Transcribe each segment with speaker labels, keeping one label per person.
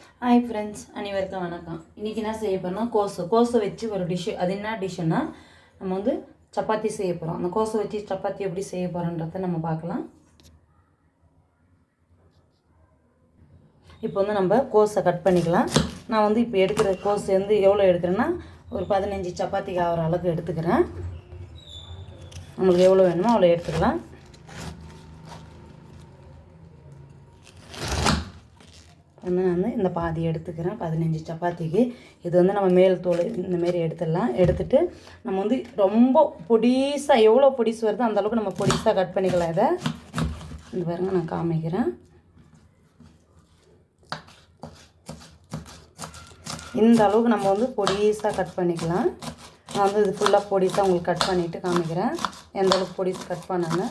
Speaker 1: Hi friends அனைவருக்கும் வணக்கம். இன்றைக்கி என்ன செய்ய போகிறோம்னா கோஸு. கோசை வச்சு ஒரு டிஷ்ஷு அது என்ன டிஷ்ஷுன்னா நம்ம வந்து சப்பாத்தி செய்ய போகிறோம் அந்த கோசை வச்சு சப்பாத்தி எப்படி செய்ய போகிறோன்றத நம்ம பார்க்கலாம். இப்போ வந்து நம்ம கோஸை கட் பண்ணிக்கலாம். நான் வந்து இப்போ எடுக்கிற கோஸ் வந்து எவ்வளோ எடுக்கிறேன்னா ஒரு பதினஞ்சு சப்பாத்திக்கு ஆகிற அளவுக்கு எடுத்துக்கிறேன். நம்மளுக்கு எவ்வளோ வேணுமோ அவ்வளோ எடுத்துக்கலாம். வந்து நான் இந்த பாதி எடுத்துக்கிறேன். பதினஞ்சு சப்பாத்திக்கு. இது வந்து நம்ம மேல் தோல் இந்தமாரி எடுத்துடலாம். எடுத்துட்டு நம்ம வந்து ரொம்ப பொடிசாக எவ்வளோ பொடிசு வருதோ அந்தளவுக்கு நம்ம பொடிசாக கட் பண்ணிக்கலாம் இதை. இந்த பாருங்க நான் காமிக்கிறேன். இந்த அளவுக்கு நம்ம வந்து பொடிசாக கட் பண்ணிக்கலாம். நான் வந்து இது ஃபுல்லாக பொடிசாக உங்களுக்கு கட் பண்ணிவிட்டு காமிக்கிறேன். எந்த அளவுக்கு பொடிசு கட் பண்ணேன்னு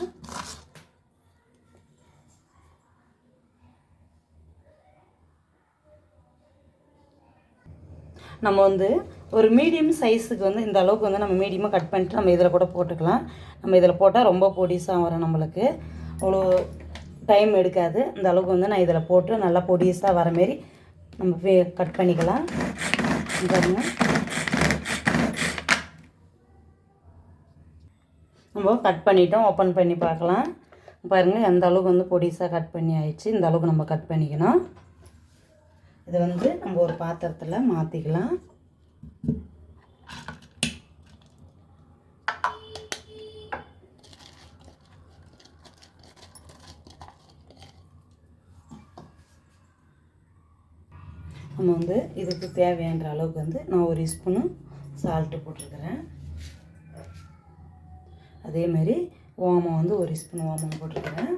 Speaker 1: நம்ம வந்து ஒரு மீடியம் சைஸுக்கு வந்து இந்த அளவுக்கு வந்து நம்ம மீடியமாக கட் பண்ணிட்டு நம்ம இதில் கூட போட்டுக்கலாம். நம்ம இதில் போட்டால் ரொம்ப பொடிசாக வரும் நம்மளுக்கு. அவ்வளோ டைம் எடுக்காது. இந்த அளவுக்கு வந்து நான் இதில் போட்டு நல்லா பொடிசாக வர மாரி நம்ம கட் பண்ணிக்கலாம். பாருங்க. நம்ம கட் பண்ணிட்டோம். ஓப்பன் பண்ணி பார்க்கலாம். பாருங்கள் எந்த அளவுக்கு வந்து பொடிசாக கட் பண்ணி ஆயிடுச்சு. இந்த அளவுக்கு நம்ம கட் பண்ணிக்கணும். இதை வந்து நம்ம ஒரு பாத்திரத்தில் மாற்றிக்கலாம் நம்ம வந்து இதுக்கு தேவையான அளவுக்கு வந்து நான் ஒரு ஸ்பூனு சால்ட்டு போட்டிருக்கிறேன். அதே மாதிரி ஓமம் வந்து ஒரு ஸ்பூன் ஓமம் போட்டிருக்கிறேன்.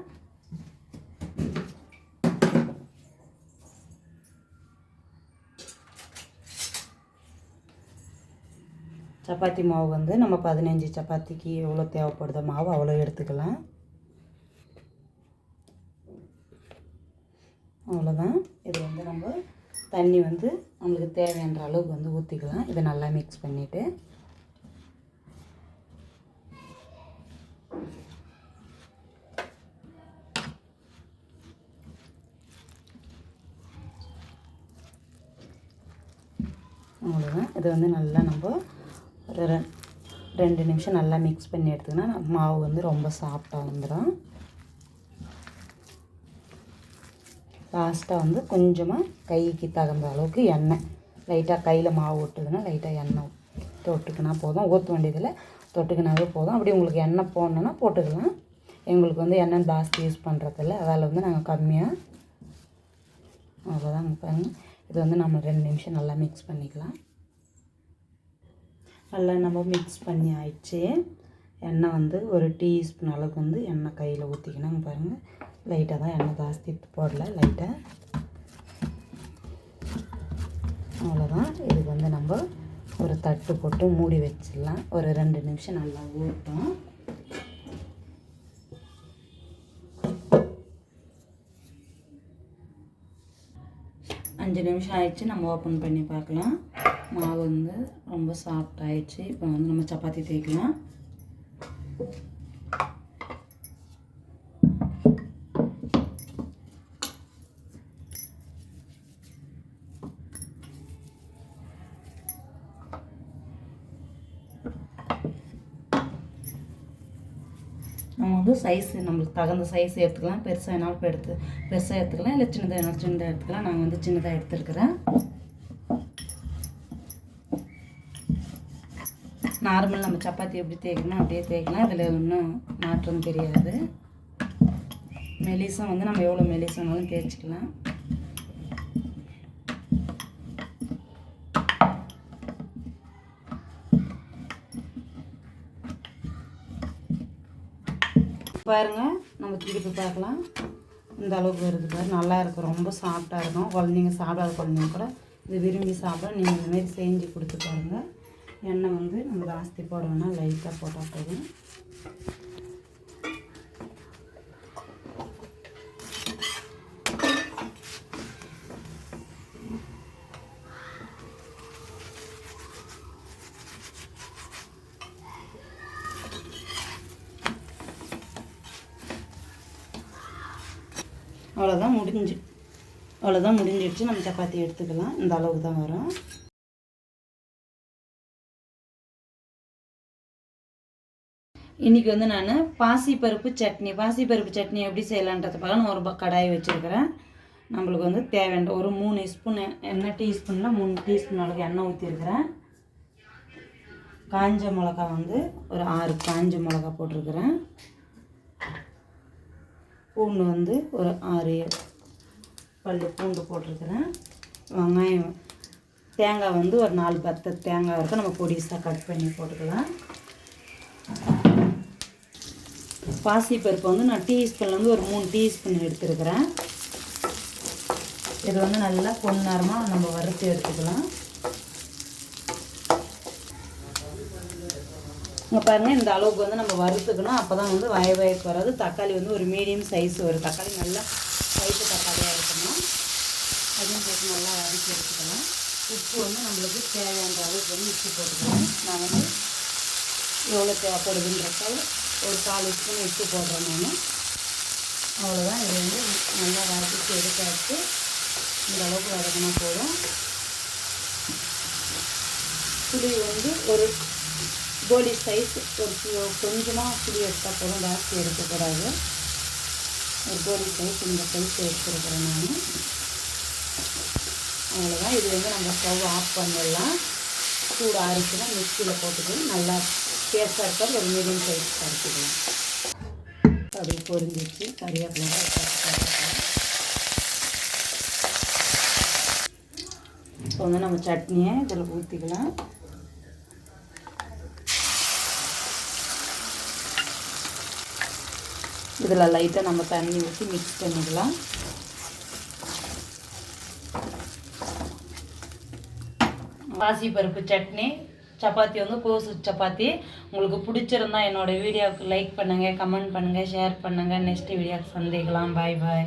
Speaker 1: சப்பாத்தி மாவு வந்து நம்ம பதினஞ்சு சப்பாத்திக்கு எவ்வளோ தேவைப்படுதோ மாவு அவ்வளோ எடுத்துக்கலாம். அவ்வளோதான். இது வந்து நம்ம தண்ணி வந்து நம்மளுக்கு தேவையான அளவுக்கு வந்து ஊற்றிக்கலாம் இதை நல்லா மிக்ஸ் பண்ணிவிட்டு அவ்வளோதான். இதை வந்து நல்லா நம்ம ரெண்டு நிமிஷம் நல்லா மிக்ஸ் பண்ணி எடுத்துக்கினா மாவு வந்து ரொம்ப சாஃப்டாக வந்துடும் லாஸ்ட்டாக வந்து கொஞ்சமாக கைக்கு தகுந்த அளவுக்கு எண்ணெய். லைட்டாக கையில் மாவு ஒட்டுதுன்னா லைட்டாக எண்ணெய் தொட்டுக்கினா போதும். ஊற்ற வேண்டியதில் தொட்டுக்கினாவே போதும். அப்படி உங்களுக்கு எண்ணெய் போடணுன்னா போட்டுக்கலாம். எங்களுக்கு வந்து எண்ணெய் ஜாஸ்தி யூஸ் பண்ணுறதில்ல அதால் வந்து நாங்கள் கம்மியாக அவ்வளோதான் பாருங்கள் இது வந்து நம்ம ரெண்டு நிமிஷம் நல்லா மிக்ஸ் பண்ணிக்கலாம். நல்லா நம்ம மிக்ஸ் பண்ணி ஆயிடுச்சு. எண்ணெய் வந்து ஒரு டீஸ்பூன் அளவுக்கு வந்து எண்ணெய் கையில் ஊற்றிக்கணும் பாருங்கள் லைட்டாக தான் எண்ணெய் ஜாஸ்தி போடல லைட்டாக அவ்வளோதான் இதுக்கு வந்து நம்ம ஒரு தட்டு போட்டு மூடி வச்சிடலாம். ஒரு ரெண்டு நிமிஷம் நல்லா ஊட்டும் அஞ்சு நிமிஷம் ஆயிடுச்சு. நம்ம ஓப்பன் பண்ணி பார்க்கலாம். மாவு வந்து ரொம்ப சாஃப்ட் ஆயிடுச்சு. இப்போ வந்து நம்ம சப்பாத்தி தேய்க்கலாம். நம்ம வந்து சைஸ் நம்மளுக்கு தகுந்த சைஸ் எடுத்துக்கலாம். பெருசாக என்னால் இப்போ எடுத்து பெருசாக எடுத்துக்கலாம். இல்லை சின்னதாக என்னால் சின்னதாக எடுத்துக்கலாம். நாங்கள் வந்து சின்னதாக எடுத்துருக்குறேன். நார்மல் நம்ம சப்பாத்தி எப்படி தேய்க்கணும் அப்படியே தேய்க்கலாம். இதில் ஒன்றும் மாற்றம் தெரியாது. மெலிசம் வந்து நம்ம எவ்வளோ மெலிசனாலும் தேய்ச்சிக்கலாம். பாருங்க நம்ம திருப்பி பார்க்கலாம். இந்த அளவுக்கு வருது பாரு. நல்லா இருக்கும் ரொம்ப சாஃப்டாக இருக்கும். குழந்தைங்க சாப்பிடாத குழந்தைங்க கூட இது விரும்பி சாப்பிட நீங்கள் இந்தமாரி செஞ்சு கொடுத்து பாருங்கள் எண்ணெய் வந்து நம்ம ஜாஸ்தி போட வேணாம் லைட்டாக போட்டால் போதும். அவ்வளோதான் முடிஞ்சு. அவ்வளோதான் முடிஞ்சிடுச்சு. நம்ம சப்பாத்தி எடுத்துக்கலாம். இந்த அளவுக்கு தான் வரும். இன்றைக்கி வந்து நான் பாசிப்பருப்பு சட்னி பாசிப்பருப்பு சட்னி எப்படி செய்யலான்றது பார்க்க நான் ஒரு கடாய் வச்சுருக்கிறேன். நம்மளுக்கு வந்து தேவையான ஒரு மூணு ஸ்பூன் எண்ணெய் டீஸ்பூனில் மூணு டீஸ்பூன் அளவுக்கு எண்ணெய் ஊற்றிருக்கிறேன் காஞ்ச மிளகா வந்து ஒரு ஆறு காஞ்ச மிளகா போட்டிருக்கிறேன். பூண்டு வந்து ஒரு ஆறு பல்லு பூண்டு போட்டிருக்கிறேன். வெங்காயம் தேங்காய் வந்து ஒரு நாலு பத்து தேங்காய் இருக்கும் நம்ம பொடிசாக கட் பண்ணி போட்டுக்கலாம். பாசிப்பருப்பு வந்து நான் டீஸ்பூன்லேருந்து ஒரு மூணு டீஸ்பூன் எடுத்துருக்கிறேன். இது வந்து நல்லா பொன்னரமாக நம்ம வறுத்து எடுத்துக்கலாம். இங்கே பாருங்கள் இந்த அளவுக்கு வந்து நம்ம வறுத்துக்கணும். அப்போ தான் வந்து வய வயக்கு வராது. தக்காளி வந்து ஒரு மீடியம் சைஸ் ஒரு தக்காளி நல்லா சைஸு தக்காளியாக இருக்கணும். அதையும் போட்டு நல்லா வதக்கி எடுத்துக்கலாம். உப்பு வந்து நம்மளுக்கு தேவையான அளவுக்கு வந்து உப்பு போட்டுக்கலாம். நான் வந்து எவ்வளோ தேவைப்படுதுன்றப்போ ஒரு கால் ஸ்பூன் உப்பு போடுறேன் நான். அவ்வளோதான் இது வந்து நல்லா வதக்கி எடுத்தாச்சு இந்த அளவுக்கு வதக்கினா போதும். புளி வந்து ஒரு கோலி சைஸ் ஒரு கொஞ்சமாக புளி எடுத்தால் போதும். ஜாஸ்தி எடுக்கக்கூடாது. ஒரு கோலி சைஸ் இந்த சைஸ் எடுத்துருக்குறேன் நான். அவ்வளோதான் இது வந்து நம்ம ஸ்டவ் ஆஃப் பண்ணிடலாம். சூடு ஆறிச்சுன்னா மிக்சியில் போட்டுக்கணும். நல்லா டேஸ்ட்டாக இருக்காது ஒரு மீடியம் சைஸ் கரைச்சிக்கலாம் அப்படி பொரிஞ்சிச்சு கறிவேப்பிலை இப்போ வந்து நம்ம சட்னியை இதில் ஊற்றிக்கலாம் இதில் லைட்டாக நம்ம தண்ணி ஊற்றி மிக்ஸ் பண்ணிக்கலாம். பாசி பருப்பு சட்னி சப்பாத்தி வந்து கோசு சப்பாத்தி. உங்களுக்கு பிடிச்சிருந்தா என்னோடய வீடியோவுக்கு லைக் பண்ணுங்கள் கமெண்ட் பண்ணுங்கள் ஷேர் பண்ணுங்கள் நெக்ஸ்ட் வீடியோவுக்கு சந்திக்கலாம். பாய் பாய்